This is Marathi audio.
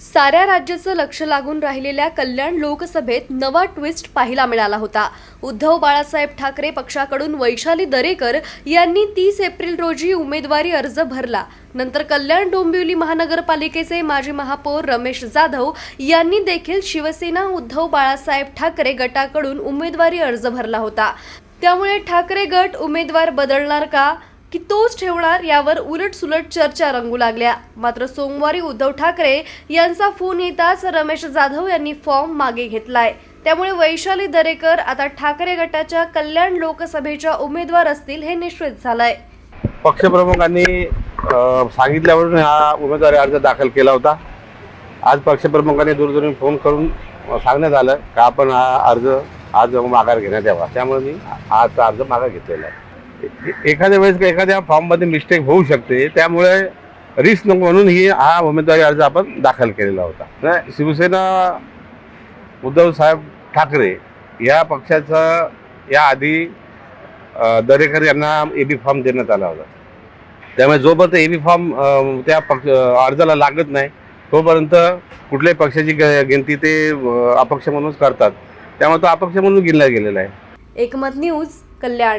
साऱ्या राज्याचं लक्ष लागून राहिलेल्या कल्याण लोकसभेत नवा ट्विस्ट पाहायला मिळाला होता. उद्धव बाळासाहेब ठाकरे पक्षाकडून वैशाली दरेकर यांनी तीस एप्रिल रोजी उमेदवारी अर्ज भरला. नंतर कल्याण डोंबिवली महानगरपालिकेचे माजी महापौर रमेश जाधव यांनी देखील शिवसेना उद्धव बाळासाहेब ठाकरे गटाकडून उमेदवारी अर्ज भरला होता. त्यामुळे ठाकरे गट उमेदवार बदलणार का? की तोच ठेवणार यावर उलट सुलट चर्चा रंगू लागल्या. मात्र सोमवारी उद्धव ठाकरे यांचा फोन येताच रमेश जाधव यांनी फॉर्म मागे घेतलाय. त्यामुळे वैशाली दरेकर आता ठाकरे गटाच्या कल्याण लोकसभेच्या उमेदवार असतील हे निश्चित झालंय. पक्षप्रमुखांनी सांगितल्यावरून हा उमेदवारी अर्ज दाखल केला होता. आज पक्षप्रमुखांनी दूरदूरून फोन करून सांगण्यात आलं का आपण हा अर्ज आज माघार घेण्यात यावा. त्यामुळे मी आजचा अर्ज माघार घेतलेला आहे. एखाद्या वेळेस एखाद्या फॉर्ममध्ये मिस्टेक होऊ शकते त्यामुळे रिस्क नको म्हणून ही हा उमेदवारी अर्ज आपण दाखल केलेला होता. शिवसेना उद्धव साहेब ठाकरे या पक्षाचा याआधी दरेकर यांना ए बी फॉर्म देण्यात आला होता. त्यामुळे जोपर्यंत ए बी फॉर्म त्या पक्ष अर्जाला लागत नाही तोपर्यंत कुठल्याही पक्षाची ग- गिनती ते अपक्ष म्हणूनच करतात. त्यामुळे तो अपक्ष म्हणून गिनला गेलेला आहे. एकमत न्यूज कल्याण.